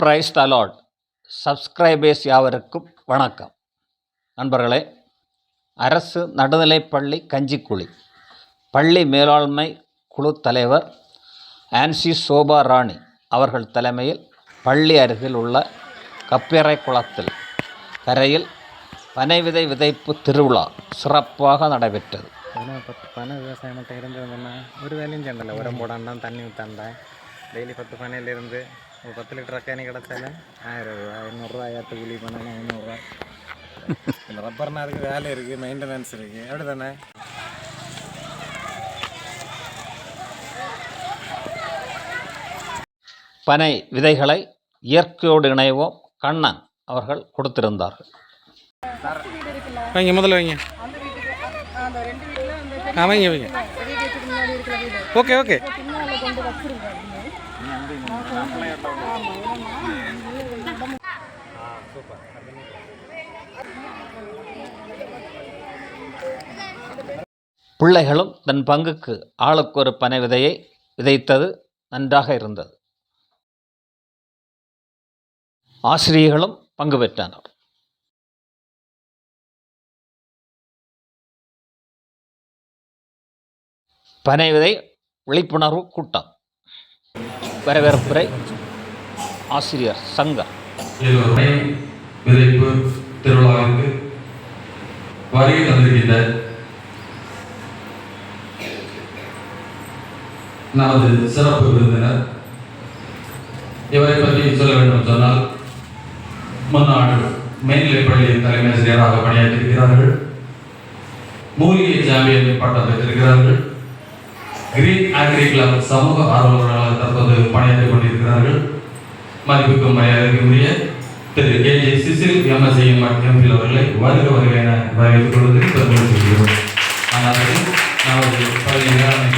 Price allot subscribers யாவருக்கும் வணக்கம். நண்பர்களே அரசு நடுநிலைப்பள்ளி கஞ்சிக்குழி. பள்ளி மேலாண்மை குழு தலைவர் ஆன்சி சோபா ராணி அவர்கள் தலைமையில் பள்ளி அருகில் உள்ள கப்பேரை குளத்தில் கரையில் பனை விதை விதைப்பு திருவிழா சிறப்பாக நடைபெற்றது. பனை விவசாயம் மட்டும் இருந்ததுன்னா ஒரு வேலையும் சேர்ந்தல உரம் போடாண்டான் தண்ணி ஊற்றாண்டேன் டெய்லி பத்து பனையிலிருந்து ஒரு பத்து லிட்டர் அக்கானி கிடச்சாலும் ஆயிரம் ரூபா ஐநூறுரூவா ஆயிரத்து கூலி பண்ணாலும் ஐநூறுரூவா இந்த ரப்பர்னா அதுக்கு வேலை இருக்குது மெயின்டெனன்ஸ் இருக்குது அப்படி தானே பனை விதைகளை இயற்கையோடு இணைவோம். கண்ணன் அவர்கள் கொடுத்திருந்தார்கள். வைங்க முதல்ல வைங்க. அந்த வீட்டுக்கு அ- அந்த ரெண்டு வீட்டில் அந்த ஆ வைங்க வைங்க பெரிய கேட்டுக்கு முன்னாடி இருக்கிற வீடு. Okay okay. பிள்ளைகளும் தன் பங்குக்கு ஆளுக்கு ஒரு பனை விதையை விதைத்தது நன்றாக இருந்தது. ஆசிரியர்களும் பங்கு பெற்றனர். பனை விதை விழிப்புணர்வு கூட்டம். வரவேற்புரை. ஆசிரியர் சங்கர் விதைப்பு திருவிழாவிற்கு வருகை தந்திருக்கின்ற நமது சிறப்பு விருந்தினர். இவரை பற்றி சொல்ல வேண்டும் சொன்னால் முன்னாள் மேல்நிலைப் பள்ளியின் தலைமை ஆசிரியராக பணியாற்றியிருக்கிறார்கள். மூலிகை சாம்பியன் பட்டம் பெற்றிருக்கிறார்கள். கிரீன் அக்ரி கிளப் சமூக ஆர்வலர்களாக தற்போது பணியாற்றிக் கொண்டிருக்கிறார்கள். மதிப்புக்கும் மரியாதைக்குரிய திரு K J Cecil MSI MPhil அவர்களை வருக வருக என வரவேற்றுக் கொள்வதில் பெருமை செய்கிறோம் ஆனால் நமது பள்ளி மேலாண்மை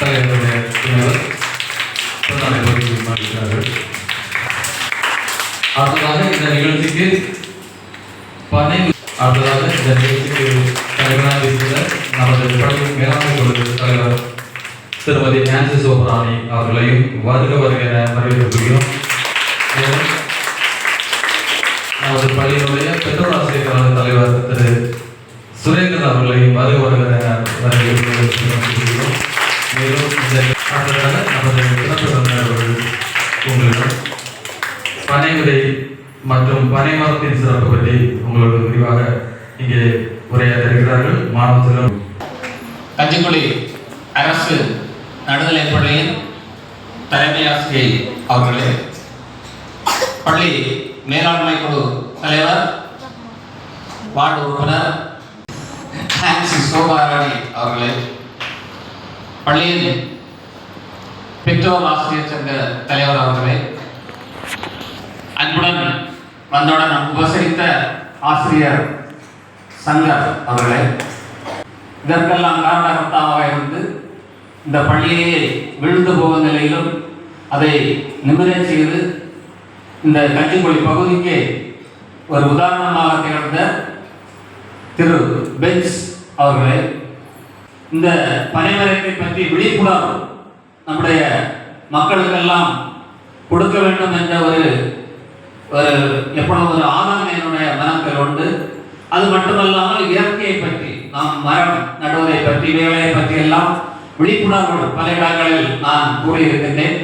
தலைவருடைய துணைவர் பிரதான அடுத்ததாக இந்த நிகழ்ச்சிக்கு பனை அடுத்ததாக இந்த நிகழ்ச்சி தலைவராக இருக்கிற நமது பள்ளி மேலாண்மை குழு தலைவர் திருமதி நான்சி சோபராணி அவர்களையும் வருக வருக என வரவேற்கிறோம் நமது பள்ளியினுடைய பெற்றோர் ஆசிரியர் கழக தலைவர் திரு. சுரேந்திரன் அவர்களையும் வருக வருக என வரவேற்கிறோம் மேலும் இந்த நமது சிறப்பு விருந்தினர் உங்களிடம் பனை மற்றும் பனை மரத்தின் சிறப்பு பற்றி உங்களுக்கு விரிவாக இங்கே உரையாற்ற இருக்கிறார்கள் மாணவ செல்வம். கஞ்சிக்குழி அரசு நடுநிலைப்பள்ளியின் தலைமை ஆசிரியை அவர்களே. பள்ளி மேலாண்மை குழு தலைவர் வார்டு உறுப்பினர் ஹான்சி சோபாராணி அவர்களே. பள்ளியின் பெற்றோர் ஆசிரியர் சங்க தலைவர் அவர்களே. அன்புடன் வந்தவுடன் உபசரித்த ஆசிரியர் சங்கர் அவர்களே. இதற்கெல்லாம் காரணகர்த்தாவாக இருந்து இந்த பள்ளியே விழுந்து போகும் நிலையிலும் அதை நிமிரச் செய்து இந்த கஞ்சிக்குழி பகுதிக்கு ஒரு உதாரணமாக திகழ்ந்த திரு பெஞ்ச் அவர்களே இந்த பனைமரத்தை பற்றி விழிப்புணர்வு நம்முடைய மக்களுக்கெல்லாம் கொடுக்க வேண்டும் என்ற ஒரு ஒரு எப்பொழுது ஒரு ஆதாரம் என்னுடைய மனத்தில் உண்டு. அது மட்டுமல்லாமல் இயற்கையை பற்றி நாம் மரம் நடுவதை பற்றி வேலையை பற்றி எல்லாம் விழிப்புணர்வு பல இடங்களில் நான் கூறியிருக்கின்றேன்.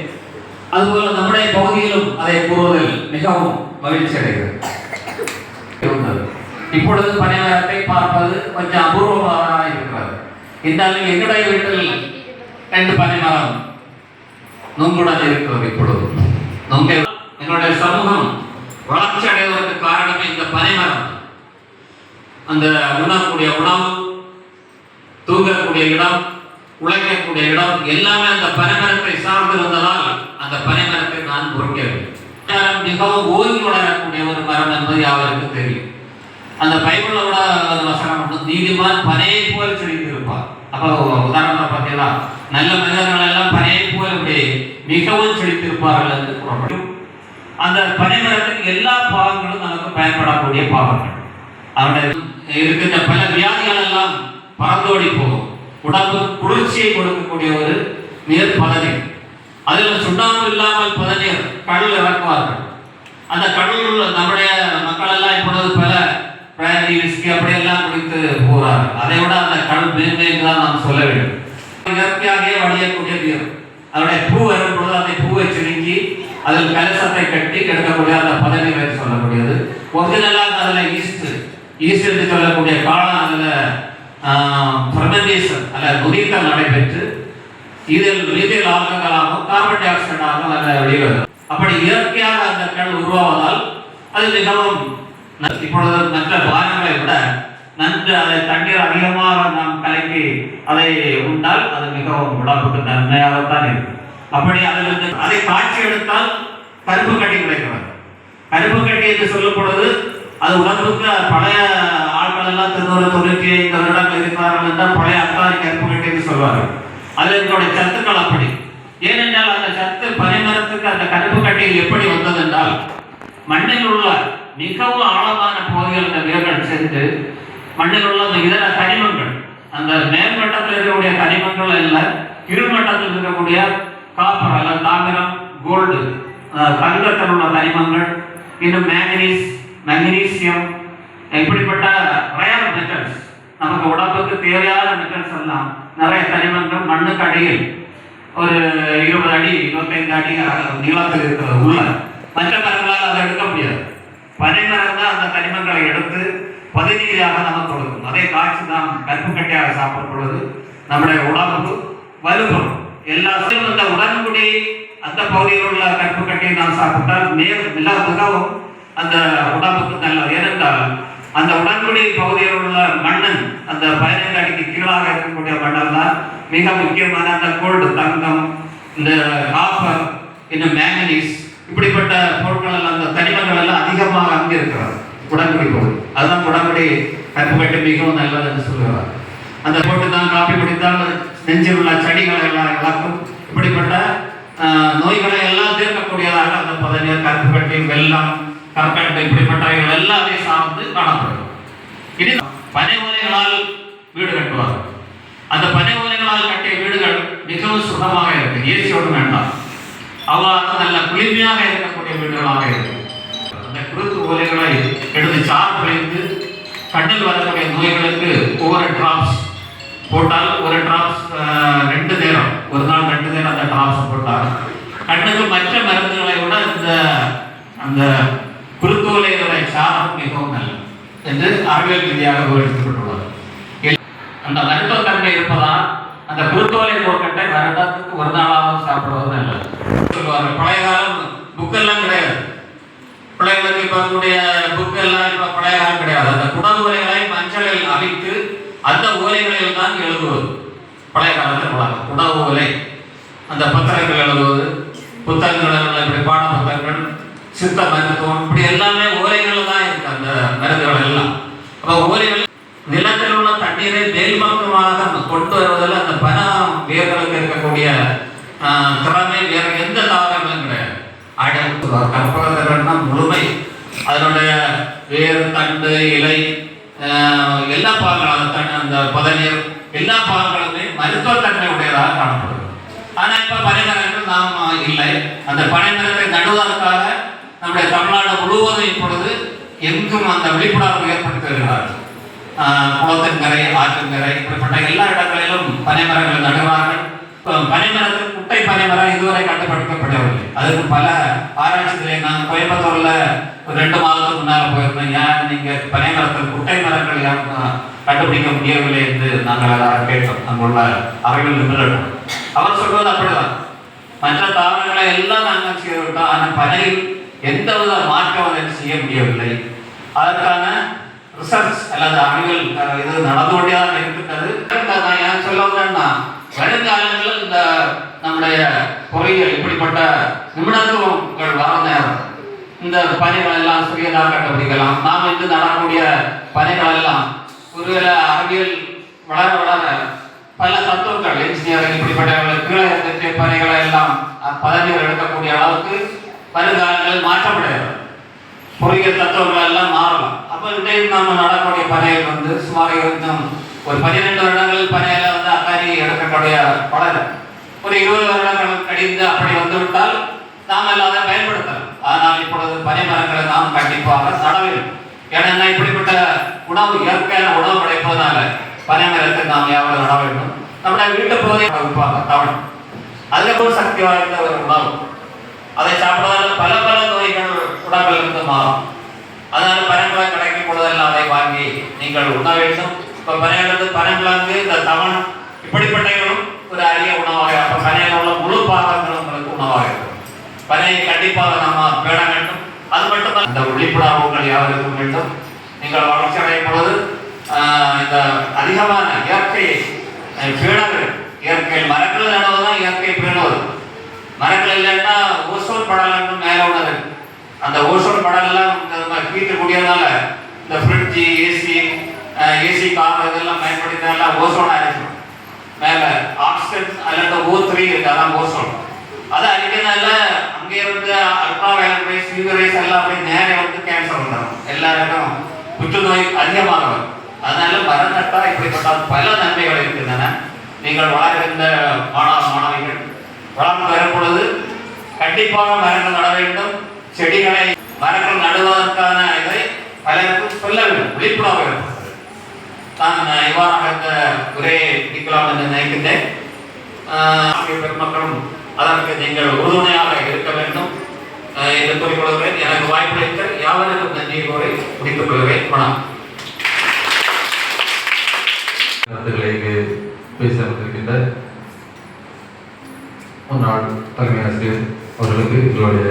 அதுபோல நம்முடைய பகுதியிலும் அதை கூறுவதில் மிகவும் மகிழ்ச்சி அடைகிறது. இப்பொழுது பனைமரத்தை பார்ப்பது கொஞ்சம் அபூர்வமாக இருக்கிறது. இருந்தாலும் எங்களுடைய வீட்டில் ரெண்டு பனைமரம் நுங்குடன் இருக்கிறது இப்பொழுது. நுங்கை எங்களுடைய சமூகம் வளர்ச்சி அடைவதற்கு காரணம் இந்த பனைமரம். அந்த உண்ணக்கூடிய உணவு தூங்கக்கூடிய இடம் உழைக்கக்கூடிய இடம் எல்லாமே அந்த பனைமரத்தை சார்ந்திருந்ததால் அந்த பனைமரத்தை நான் பொறுக்கவில்லை. மிகவும் ஓய்வு வளரக்கூடிய ஒரு மரம் என்பது யாவருக்கு தெரியும். அந்த பைபிளோட வசனம் மட்டும் நீதிமான் பனையை போல் செழித்திருப்பார். அப்போ உதாரணத்தை பார்த்தீங்கன்னா நல்ல மனிதர்கள் எல்லாம் பனையை போல் இப்படி மிகவும் செழித்திருப்பார்கள் என்று கூறப்படும். அந்த பனைமரத்தின் எல்லா பாகங்களும் நமக்கு பயன்படக்கூடிய பாகங்கள். அவனுடைய இருக்கின்ற பல வியாதிகள் எல்லாம் பறந்தோடி போகும். உடம்பு குளிர்ச்சியை கொடுக்கக்கூடிய ஒரு நீர் பதநீர் அதில் சுண்ணாம்பு இல்லாமல் பதநீர் கடல் இறக்குவார்கள். அந்த கடலில் நம்முடைய மக்கள் எல்லாம் இப்பொழுது பல பிராந்தி விஸ்கி அப்படியெல்லாம் குடித்து போகிறார்கள் அதை விட அந்த கடல் மேன்மை தான் நாம் சொல்ல வேண்டும். இயற்கையாகவே வடியக்கூடிய நீர். அதனுடைய பூ வரும் பொழுது அந்த பூவை சுருங்கி அதில் கலசத்தை கட்டி எடுக்கக்கூடிய அந்த பதவி என்று சொல்லக்கூடியது. ஒரிஜினலாக அதில் ஈஸ்ட் ஈஸ்ட் என்று சொல்லக்கூடிய காலம் அதில் ஃபெர்மெண்டேஷன் அல்ல நுனித்தல் நடைபெற்று இதில் மீதில் ஆல்கஹாலாகவும் கார்பன் டை ஆக்சைடாகவும் அதில் வெளிவரும் அப்படி இயற்கையாக அந்த கல் உருவாவதால் அது மிகவும் ந- இப்பொழுது மற்ற பானங்களை விட நன்று அதை தண்ணீர் அதிகமாக நாம் கலக்கி அதை உண்டால் அது மிகவும் உடம்புக்கு நன்மையாகத்தான் இருக்கும். அப்படி அதில் அதை காட்சி எடுத்தால் கருப்பு கட்டி கிடைக்கிறது. கருப்பு கட்டி என்று சொல்லும் பொழுது அது உடம்புக்கு பழைய ஆட்கள் எல்லாம் தொண்ணூறு தொண்ணூற்றி ஐந்து வருடங்கள் இருக்கிறார்கள் என்றால் பழைய அக்காரி கருப்பு சொல்வார்கள். அது இதனுடைய சத்துக்கள் அப்படி. ஏனென்றால் அந்த சத்து பனிமரத்துக்கு அந்த கருப்பு கட்டியில் எப்படி வந்தது என்றால் மண்ணில் உள்ள மிகவும் ஆழமான பகுதிகள் அந்த வேர்கள் சென்று மண்ணில் உள்ள அந்த இதர கனிமங்கள் அந்த மேல்மட்டத்தில் இருக்கக்கூடிய கனிமங்கள் அல்ல கீழ்மட்டத்தில் இருக்கக்கூடிய காப்பர் அல்ல தாமிரம் கோல்டு தங்கத்தில் உள்ள கனிமங்கள் இன்னும் மேங்கனீஸ் மெக்னீசியம் இப்படிப்பட்ட ரயர் மெட்டல்ஸ் நமக்கு உடம்புக்கு தேவையான மெட்டல்ஸ் எல்லாம் நிறைய தனிமங்கள் மண்ணுக்கு அடியில் ஒரு இருபது அடி இருபத்தைந்து அடி நீளத்தில் இருக்கிறது உள்ள மற்ற மரங்களால் அதை எடுக்க முடியாது. பனைமரம் தான் அந்த தனிமங்களை எடுத்து பதினீராக நமக்கு கொடுக்கும். அதை காய்ச்சி நாம் கருப்பு கட்டியாக சாப்பிடும் பொழுது நம்முடைய உடம்பு வலுப்படும் எல்லா அந்த உடன்குடி அந்த பகுதியில் உள்ள கருப்பு கட்டியை நாம் சாப்பிட்டால் மேல் மிக மிகவும் அந்த உடம்புக்கு நல்லது ஏனென்றால் அந்த உடன்குடி பகுதியில் உள்ள மண்ணன் அந்த பதினைந்து அடிக்கு கீழாக இருக்கக்கூடிய மண்ணன் தான் மிக முக்கியமான அந்த கோல்டு தங்கம் இந்த காப்பர் இன்னும் மேங்கனீஸ் இப்படிப்பட்ட பொருட்கள் எல்லாம் அந்த தனிமங்கள் எல்லாம் அதிகமாக அங்கே இருக்கிறது உடன்குடி பகுதி அதுதான் உடன்குடி கருப்பு மிகவும் நல்லது என்று சொல்லுவார் அந்த போட்டு தான் காப்பி குடித்தால் நெஞ்சில் உள்ள செடிகளை எல்லாம் இழக்கும் இப்படிப்பட்ட நோய்களை எல்லாம் தீர்க்கக்கூடியதாக அந்த பதநீர் கருப்புப்பட்டி வெள்ளம் கற்கண்டு இப்படிப்பட்டவைகள் எல்லாமே சார்ந்து காணப்படும். இனி பனை ஓலைகளால் வீடு கட்டுவார்கள். அந்த பனை ஓலைகளால் கட்டிய வீடுகள் மிகவும் சுகமாக இருக்கு ஏசியோடு வேண்டாம். அவ்வாறு நல்ல குளிர்மையாக இருக்கக்கூடிய வீடுகளாக இருக்கும். அந்த குருத்து ஓலைகளை எடுத்து சார் பிழைத்து கண்ணில் வரக்கூடிய நோய்களுக்கு ஒவ்வொரு டிராப்ஸ் போட்டால் ஒரு டிராப்ஸ் ரெண்டு நேரம். ஒரு நாள் ரெண்டு நேரம் அந்த டிராப்ஸ் போட்டால். கண்ணுக்கு மற்ற மருந்துகளை விட இந்த அந்த குருத்தோலைகளுடைய சாரம் மிகவும் நல்லது என்று அறிவியல் ரீதியாக விவரிக்கப்பட்டுள்ளது அந்த மருத்துவத்தன்மை இருப்பதால் அந்த குருத்தோலை போர்க்கட்டை வருடத்துக்கு ஒரு நாளாவது சாப்பிடுவது நல்லது. சொல்லுவார்கள் பழைய காலம் புக்கெல்லாம் கிடையாது. பிள்ளைகளுக்கு இப்போ இருக்கக்கூடிய புக்கெல்லாம் இப்போ பழைய காலம் கிடையாது. அந்த குடல் ஓலைகளை மஞ்சளில் அழித்து அந்த ஓலைகளில் தான் எழுதுவது. பழைய காலத்தில் வழக்கம் குட ஓலை. அந்த பத்திரங்கள் எழுதுவது புத்தகங்கள் இப்படி பாட புத்தகங்கள் சித்த மருத்துவம் இப்படி எல்லாமே ஓலைகள் தான் இருக்கு அந்த மருந்துகள் எல்லாம். அப்போ ஓலைகள் நிலத்தில் உள்ள தண்ணீரை மேல்பக்கமாக கொண்டு வருவதில் அந்த பன வேர்களுக்கு இருக்கக்கூடிய ஆஹ், திறமை வேற எந்த தாவரங்களும் கிடையாது. அடுத்து கற்பகத்திரன்னா முழுமை. அதனுடைய வேர் தண்டு இலை ஆஹ், எல்லா பாகங்களும் அந்த அந்த பதநீர் எல்லா பாகங்களுமே மருத்துவத்தன்மை உடையதாக காணப்படுது ஆனா இப்போ பனைமரங்கள் நாம் இல்லை. அந்த பனைமரத்தை நடுவதற்காக நம்முடைய தமிழ்நாடு முழுவதும் இப்பொழுது எங்கும் அந்த விழிப்புணர்வு ஏற்படுத்தி வருகிறார்கள் குளத்தின்கரை ஆற்றின்கரை இப்படிப்பட்ட எல்லா இடங்களிலும் பனைமரங்கள் நடுவார்கள். பனைமரத்தில் குட்டை பனைமரம் இதுவரை கட்டுப்படுத்தப்படவில்லை. அதுக்கு பல ஆராய்ச்சிகளை நான் கோயம்புத்தூர்ல ஒரு ரெண்டு மாதத்துக்கு முன்னால் போயிருந்தேன். ஏன் நீங்க பனைமரத்தில் குட்டை மரங்கள் யாரும் கண்டுபிடிக்க முடியவில்லை என்று நாங்கள் எல்லாரும் கேட்டோம். அங்குள்ள அவைகள் நிபுணர்கள் அவர் சொல்வது அப்படிதான். மற்ற தாவரங்களை எல்லாம் நாங்கள் செய்து விட்டோம் ஆனால் பனையில் எந்த வித மாற்றம் அதை செய்ய முடியவில்லை. அதற்கான ரிசர்ச் அல்லது அறிவியல் இது நடந்து கொண்டேதான் இருக்கின்றது நான் ஏன் சொல்ல வந்தேன்னா வருங்காலங்களில் இந்த நம்முடைய பொறியியல் இப்படிப்பட்ட நிபுணத்துவங்கள் வர நேரம். இந்த பணிகள் எல்லாம் சிறியதாக கண்டுபிடிக்கலாம். நாம் இன்று நடக்கக்கூடிய பணிகள் எல்லாம் ஒருவேளை அறிவியல் வளர வளர பல தத்துவங்கள் இன்ஜினியரிங் இப்படிப்பட்ட பணிகளை எல்லாம் பதவிகள் எடுக்கக்கூடிய அளவுக்கு வருங்காலங்கள் மாற்றப்படையணும் புரிய தத்துவங்கள் எல்லாம் மாறணும். அப்போ இன்றைய நாம் நடக்கூடிய பணியில் வந்து சுமார் இன்னும் ஒரு பதினெட்டு வருடங்கள் பணியில் வந்து அக்காரி எடுக்கக்கூடிய பலர் ஒரு இருபது வருடங்கள் கடிந்து அப்படி வந்துவிட்டால் நாம் அதை பயன்படுத்தலாம். ஆனால் இப்பொழுது பனைமரங்களை நாம் கண்டிப்பாக நட வேண்டும் ஏன்னா இப்படிப்பட்ட உணவு இயற்கையான உணவு கிடைப்பதனால பனைமரத்தை நாம் யாவது நட வேண்டும் நம்முடைய வீட்டு பகுதியை தவிர்ப்பாக தவணும் அதுக்கு சக்தி வாய்ந்த ஒரு உணவு. அதை சாப்பிடுவதால் பல பல நோய்கள் உடம்பிலிருந்து மாறும். அதனால பனங்கிழங்கு கிடைக்கும் பொழுதெல்லாம் அதை வாங்கி நீங்கள் உண்ண வேண்டும். இப்போ பனையிலிருந்து பனங்கிழங்கு இந்த தவண் இப்படிப்பட்டவர்களும் ஒரு அரிய உணவாக அப்போ பனையில் உள்ள முழு பாகங்களும் உங்களுக்கு உணவாக இருக்கும். பனையை கண்டிப்பாக நம்ம பேட வேண்டும். அது மட்டுமல்ல இந்த விழிப்புணர்வுகள் யாருக்கும் வேண்டும். நீங்கள் வளர்ச்சி அடையும் பொழுது இந்த அதிகமான இயற்கையை அஹ், பேணல் இயற்கை மரங்கள் நடுவதுதான் இயற்கை பேணுவது. மரங்கள் இல்லைன்னா ஓசோன் படலன்னு மேலே உள்ளது அந்த ஓசோன் படலாம் ஹீட்டு இந்த ஃப்ரிட்ஜு ஏசி ஏசி கார் இதெல்லாம் பயன்படுத்தினால ஓசோன் அரிக்கும் மேலே ஆக்சிஜன் அதில் ஓ த்ரீ இருக்கு அதான் ஓசோன். அது அடிக்கிறதுனால அங்கே இருந்து ultra violet rays UV rays எல்லாம் போய் நேரே வந்து கேன்சர் வந்துடும் எல்லாருக்கும் புற்றுநோய் அதிகமாக வரும் அதனால மரம் நட்டா இப்படிப்பட்ட பல நன்மைகள் இருக்கின்றன. நீங்கள் வளர்கின்ற மாணவ மாணவிகள் வளர்ந்து வரும் பொழுது கண்டிப்பாக மரங்கள் நட வேண்டும். செடிகளை மரங்கள் நடுவதற்கான இதை பலருக்கும் சொல்ல வேண்டும். விழிப்புணர்வு ஏற்படுத்த நான் இவ்வாறாக இந்த உரையை முடிக்கலாம் என்று நினைக்கின்றேன். ஆஹ் பெருமக்களும் அதற்கு நீங்கள் உறுதுணையாக இருக்க வேண்டும். என்று கூறிக்கொள்கிறேன் எனக்கு வாய்ப்பளித்த யாவருக்கும் நன்றி கூறி முடித்துக் கொள்கிறேன். வணக்கம். முன்னாள் தலைமை ஆசிரியர் அவர்களுக்கு எங்களுடைய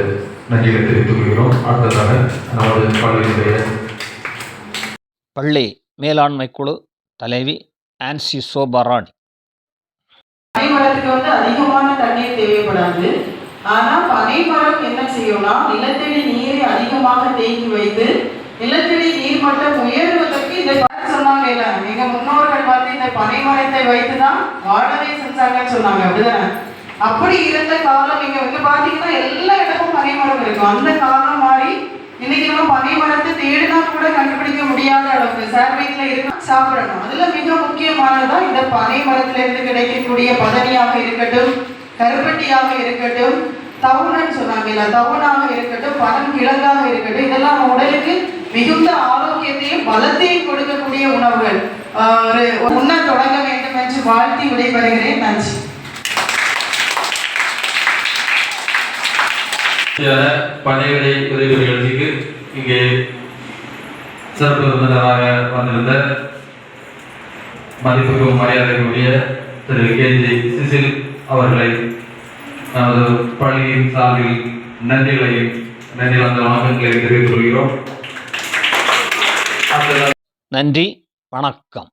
நன்றிகளை தெரிவித்துக் கொள்கிறோம். அடுத்ததாக நமது பள்ளியினுடைய பள்ளி மேலாண்மை குழு தலைவி ஆன்சி சோபராணி. பனைமரத்துக்கு வந்து அதிகமான தண்ணீர் தேவைப்படாது. ஆனா பனைமரம் என்ன செய்யும்னா நிலத்தடி நீரை அதிகமாக தேக்கி வைத்து நிலத்தடி நீர்மட்டம் உயர்வதற்கு இந்த சொன்னாங்க எங்க முன்னோர்கள் வந்து இந்த பனைமரத்தை வைத்து தான் வாழவே செஞ்சாங்கன்னு சொன்னாங்க. அப்படிதானே? அப்படி இருந்த காலம் நீங்க வந்து பாத்தீங்கன்னா எல்லா இடமும் பனைமரம் இருக்கும். அந்த காலம் மாறி இன்னைக்கு நம்ம பனைமரத்தை தேடினா கூட கண்டுபிடிக்க முடியாத அளவுக்கு சார் வீட்டுல இருக்கு சாப்பிடணும். அதுல மிக முக்கியமானதா இந்த பனைமரத்துல இருந்து கிடைக்கக்கூடிய பதனியாக இருக்கட்டும் கருப்பட்டியாக இருக்கட்டும் தவுனன்னு சொன்னாங்க இல்ல தவுனாக இருக்கட்டும் பணம் கிழங்காக இருக்கட்டும் இதெல்லாம் நம்ம உடலுக்கு மிகுந்த ஆரோக்கியத்தையும் பலத்தையும் கொடுக்கக்கூடிய உணவுகள். ஒரு உண்ண தொடங்க வேண்டும் என்று வாழ்த்தி விடைபெறுகிறேன். நன்றி. சில பணிகளை உதவி நிகழ்ச்சிக்கு இங்கே சிறப்பு விருந்தினராக வந்திருந்த மதிப்புக்கும் மரியாதைக்குரிய திரு கே ஜி சிசில் அவர்களை நமது பள்ளியின் சார்பில் நன்றிகளையும் நன்றி வந்த வணக்கங்களை தெரிவித்துக் கொள்கிறோம். நன்றி வணக்கம்.